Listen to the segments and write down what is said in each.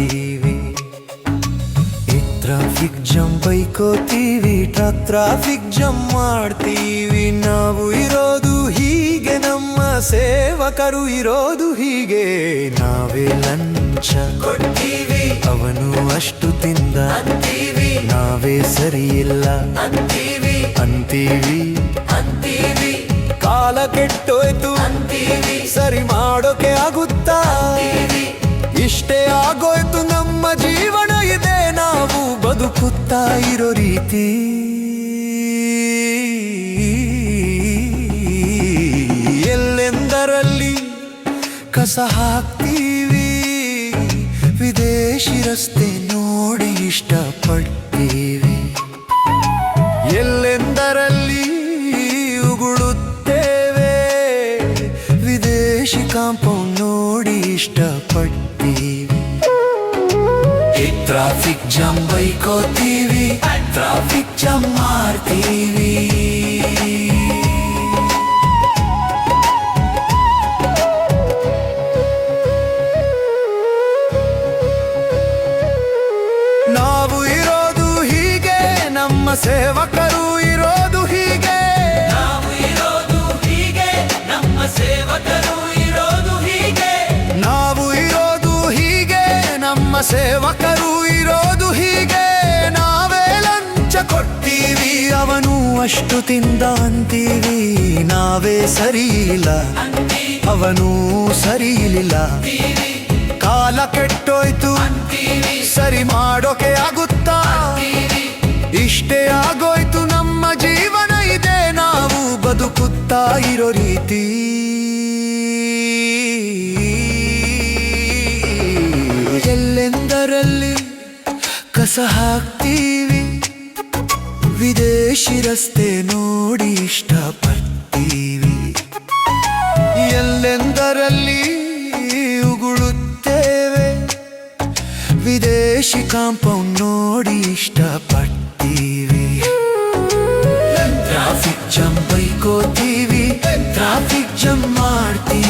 ಈ traffic jam ಬೈಕೋತೀವಿ traffic ಜಮ್ ಮಾಡ್ತೀವಿ. ನಾವು ಇರೋದು ಹೀಗೆ ನಮ್ಮ ಸೇವಕರು ಇರೋದು ಹೀಗೆ. ನಾವೇ ಲಂಚ ಕೊಡ್ತೀವಿ. ಅವನು ಅಷ್ಟು ತಿಂದ. ಅಂತೀವಿ. ನಾವೇ ಸರಿಯಿಲ್ಲ ಇಲ್ಲ. ಅಂತೀವಿ. ಅಂತೀವಿ. ಅಂತೀವಿ. ಕಾಲ ಕೆಟ್ಟೋಯ್ತು. ಅಂತೀವಿ. ಸರಿ ಮಾಡೋಕೆ ಆಗುತ್ತಾ? ಇಷ್ಟೇ ಆಗೋಯ್ತು ನಮ್ಮ ಜೀವನ ಇದೆ ನಾವು ಬದುಕುತ್ತಾ ಇರೋ ರೀತಿ. ಎಲ್ಲೆಂದರಲ್ಲಿ ಕಸ ಹಾಕ್ತೀವಿ? ವಿದೇಶಿ ರಸ್ತೆ ನೋಡಿ ಇಷ್ಟಪಡ್ತೀವಿ. ಎಲ್ಲೆಂದರಲ್ಲಿ ಉಗುಳುತ್ತೇವೆ? ವಿದೇಶಿ ಕಾಂಪೌಂಡ್ ನೋಡಿ ಇಷ್ಟಪಡ್ತೀವಿ ಟ್ರಾಫಿಕ್ ಜಾಮ್ ಬೈಕೋತೀವಿ ಟ್ರಾಫಿಕ್ ಜಾಮ್ ಮಾಡ್ತೀವಿ ನಾವು ಇರೋದು ಹೀಗೆ ನಮ್ಮ ಸೇವಕರು ಸೇವಕರು ಇರೋದು ಹೀಗೆ. ನಾವೇ ಲಂಚ ಕೊಡ್ತೀವಿ, ಅವನು ಅಷ್ಟು ತಿಂದ ಅಂತೀವಿ. ನಾವೇ ಸರಿ ಇಲ್ಲ ಅವನು ಸರಿ ಇಲ್ಲ ಕಾಲ ಕೆಟ್ಟೋಯ್ತು, ಸರಿ ಮಾಡೋಕೆ ಆಗುತ್ತಾ? ಇಷ್ಟೇ ಆಗೋಯ್ತು, ನಮ್ಮ ಜೀವನ ಇದೆ. ನಾವು ಬದುಕುತ್ತಾ ಇರೋ ರೀತಿ. ಕಸ ಹಾಕ್ತೀವಿ. ವಿದೇಶಿ ರಸ್ತೆ ನೋಡಿ ಇಷ್ಟಪಡ್ತೀವಿ. ಎಲ್ಲೆಂದರಲ್ಲಿ ಉಗುಳುತ್ತೇವೆ. ವಿದೇಶಿ ಕಾಂಪೌಂಡ್ ನೋಡಿ ಇಷ್ಟಪಡ್ತೀವಿ. ಟ್ರಾಫಿಕ್ ಜಮ್ ಬೈಕೋತೀವಿ ಟ್ರಾಫಿಕ್ ಜಂಪ್ ಮಾಡ್ತೀವಿ.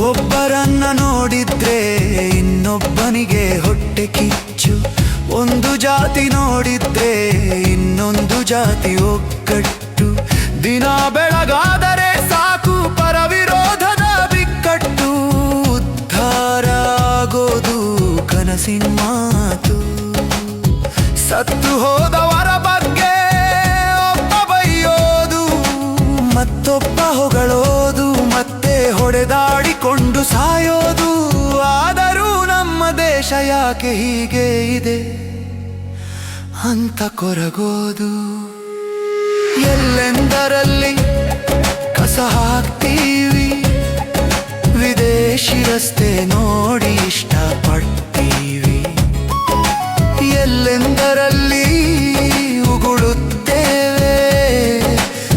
ಒಬ್ಬರನ್ನ ನೋಡಿದ್ರೆ ಇನ್ನೊಬ್ಬನಿಗೆ ಹೊಟ್ಟೆ ಕಿಚ್ಚು. ಒಂದು ಜಾತಿ ನೋಡಿದ್ರೆ ಇನ್ನೊಂದು ಜಾತಿ ಒಗ್ಗಟ್ಟು. ದಿನ ಬೆಳಗಾದರೆ ಸಾಯೋದು ಆದರೂ ನಮ್ಮ ದೇಶ ಯಾಕೆ ಹೀಗೆ ಇದೆ? ಅಂತ ಕೊರಗೋದು. ಎಲ್ಲೆಂದರಲ್ಲಿ ಕಸ ಹಾಕ್ತೀವಿ? ವಿದೇಶಿ ರಸ್ತೆ ನೋಡಿ ಇಷ್ಟಪಡ್ತೀವಿ. ಎಲ್ಲೆಂದರಲ್ಲಿ ಉಗುಳುತ್ತೇವೆ?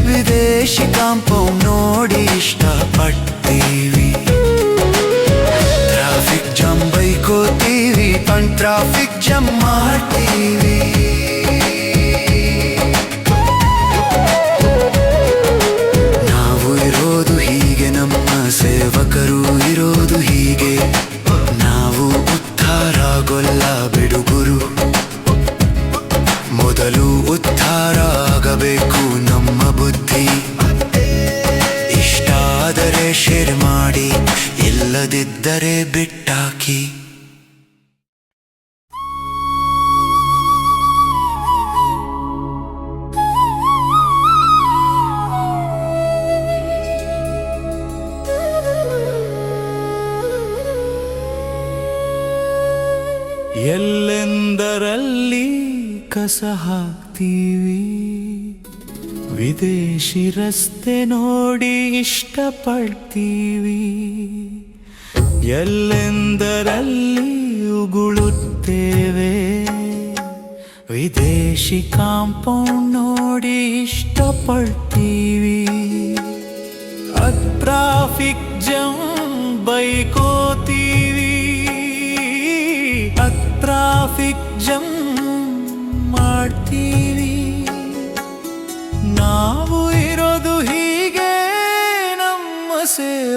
ವಿದೇಶಿ ಕಾಂಪೌಂಡ್ ನೋಡಿ ಇಷ್ಟಪಡ್ತೀವಿ. ಟ್ರಾಫಿಕ್ ಜಮ್ ಮಾಡ್ತೀವಿ ನಾವು ಇರೋದು ಹೀಗೆ, ನಮ್ಮ ಸೇವಕರು ಇರೋದು ಹೀಗೆ. ನಾವು ಉದ್ಧಾರ ಗೊಲ್ಲ ಬಿಡುಗುರು ಮೊದಲು ಉದ್ಧಾರ ಆಗಬೇಕು ನಮ್ಮ ಬುದ್ಧಿ. ಇಷ್ಟಾದರೆ ಶೇರ್ ಮಾಡಿ, ಇಲ್ಲದಿದ್ದರೆ ಬಿಟ್ಟಾಕಿ. ಕಸ ಹಾಕ್ತೀವಿ. ವಿದೇಶಿ ರಸ್ತೆ ನೋಡಿ ಇಷ್ಟಪಡ್ತೀವಿ. ಎಲ್ಲೆಂದರಲ್ಲಿ ಉಗುಳುತ್ತೇವೆ. ವಿದೇಶಿ ಕಾಂಪೌಂಡ್ ನೋಡಿ ಇಷ್ಟಪಡ್ತೀವಿ. ಟ್ರಾಫಿಕ್ ಜಮ್ ಬೈಕೋತೀವಿ. ಟ್ರಾಫಿಕ್ ಜಮ್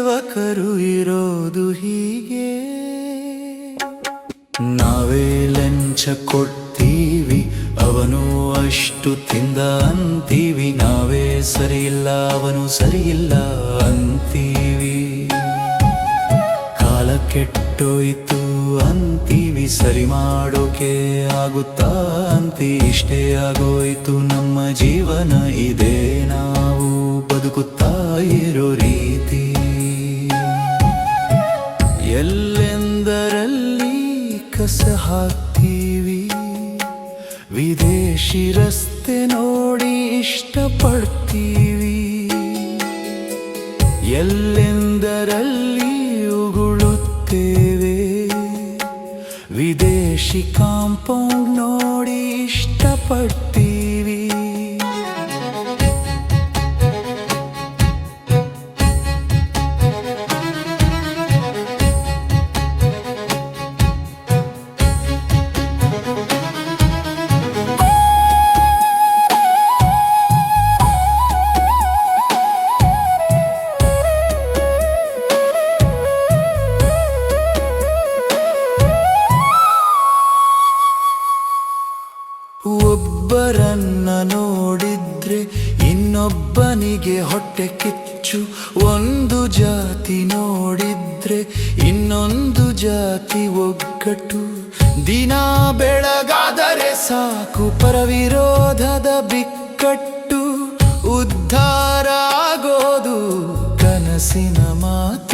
ಸೇವಕರು ಇರೋದು ಹೀಗೆ. ನಾವೇ ಲಂಚ ಕೊಡ್ತೀವಿ, ಅವನು ಅಷ್ಟು ತಿಂದ ಅಂತೀವಿ. ನಾವೇ ಸರಿಯಿಲ್ಲ, ಅವನು ಸರಿಯಿಲ್ಲ ಅಂತೀವಿ. ಕಾಲ ಕೆಟ್ಟೋಯ್ತು ಅಂತೀವಿ, ಸರಿ ಮಾಡೋಕೆ ಆಗುತ್ತಾ ಅಂತಿ. ಇಷ್ಟೇ ಆಗೋಯ್ತು, ನಮ್ಮ ಜೀವನ, ಇದೆ ನಾವು ಬದುಕುತ್ತಾ ಇರೋ ರೀತಿ. ಎಲ್ಲೆಂದರಲ್ಲಿ ಕಸ ಹಾಕ್ತೀವಿ? ವಿದೇಶಿ ರಸ್ತೆ ನೋಡಿ ಇಷ್ಟಪಡ್ತೀವಿ. ಎಲ್ಲೆಂದರಲ್ಲಿ ಉಗುಳುತ್ತೇವೆ? ವಿದೇಶಿ ಕಾಂಪೌಂಡ್ ನೋಡಿ ಇಷ್ಟಪಡ್ತೀವಿ. ಹೊಟ್ಟೆ ಕಿಚ್ಚು, ಒಂದು ಜಾತಿ ನೋಡಿದ್ರೆ ಇನ್ನೊಂದು ಜಾತಿ ಒಗ್ಗಟ್ಟು. ದಿನ ಬೆಳಗಾದರೆ ಸಾಕು ಪರವಿರೋಧದ ಬಿಕ್ಕಟ್ಟು. ಉದ್ಧಾರ ಆಗೋದು ಕನಸಿನ ಮಾತು.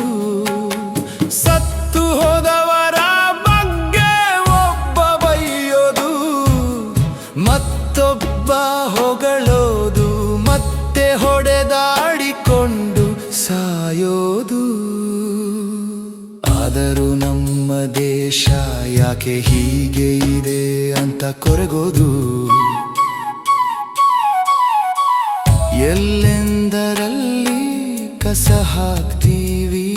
ಆದರೂ ನಮ್ಮ ದೇಶ, ಯಾಕೆ ಹೀಗೆ ಇದೆ ಅಂತ ಕೊರಗೋದು. ಎಲ್ಲೆಂದರಲ್ಲಿ ಕಸ ಹಾಕ್ತೀವಿ?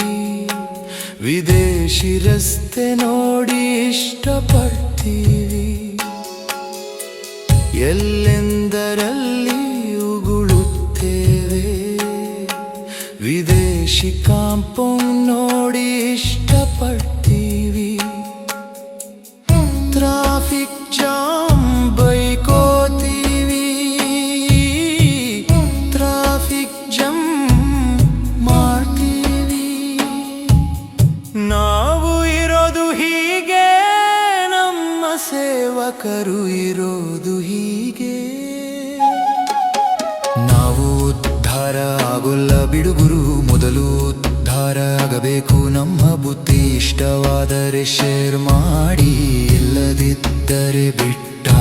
ವಿದೇಶಿ ರಸ್ತೆ ನೋಡಿ ಇಷ್ಟಪಡ್ತೀವಿ. ಎಲ್ಲೆಂದರಲ್ಲಿ ಆಗೋಲ್ಲ ಬಿಡುಗುರು ಮೊದಲು ಉದ್ಧಾರ ಆಗಬೇಕು. ನಮ್ಮ ಬುದ್ಧಿ ಇಷ್ಟವಾದರೆ ಶೇರ್ ಮಾಡಿ ಇಲ್ಲದಿದ್ದರೆ ಬಿಟ್ಟು